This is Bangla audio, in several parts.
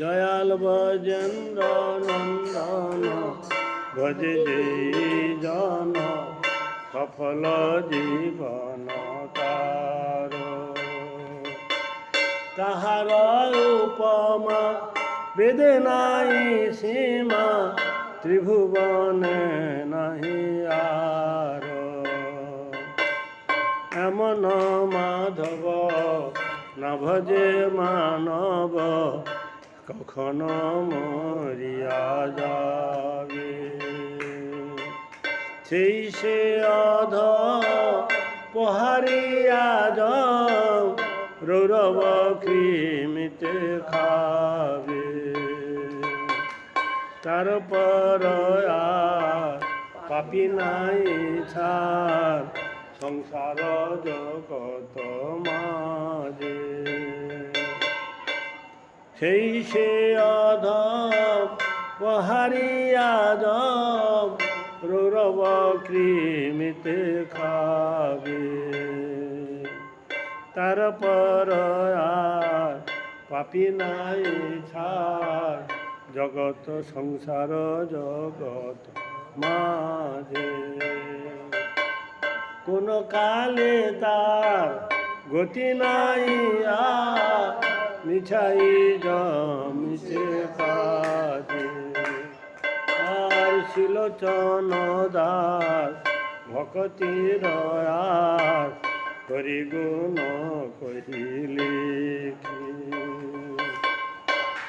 দয়াল বজেন্দ্র নন্দন ভজে যে জন সফল জীবন তার। তাহার উপমা বেদে নাই সীমা, ত্রিভুবনে নাহি আর। এমন মাধব, না ভজে মানব কখনো মরিয়া যাবে। সেই সে অধ পহারিয়া যাও রৌরব কৃমিতে খাবে। তারপর আর পাপি নাই ছাড়, সংসার জগত সেই সে অধ পহারিয়া যাও রৌরব কৃমিতে খাবে। তারপর আর পাপি নাই ছাড় জগত সংসার জগত মাঝে। কোন কালে তার গতি নাই আর মিছাই জমিছে কাজে আর শিলোচন দাস ভকতি দয়াস করি গুণ কহিলি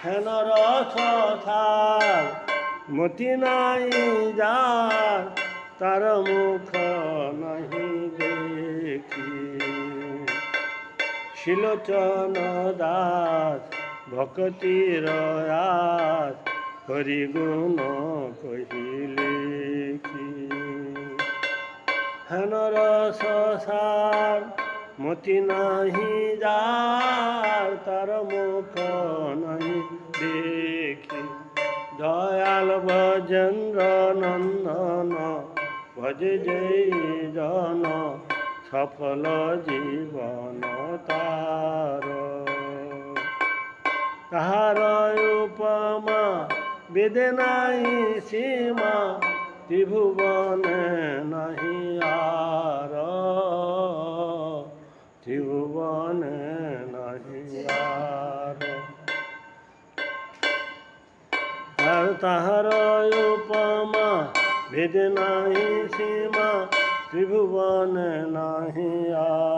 হেন রথ থার মতি নাই যার, তার মুখ নাহি দেখি। শিলোচন দাস ভকতি রয়াস হরি গুণ কহিলে কি? হেন রস সার মতি নাহি যার, তার মুখ নাহি দেখি। দয়াল ভজেন্দ্র নন্দন, ভজে জয় জন, সফল জীবন তাহার উপমা, বেদে নাই সীমা, ত্রিভুবনে নাহি আর। ত্রিভুবনে নাহি আর। তাহার উপমা নাহি সীমা, ত্রিভুবনে নাহি আর।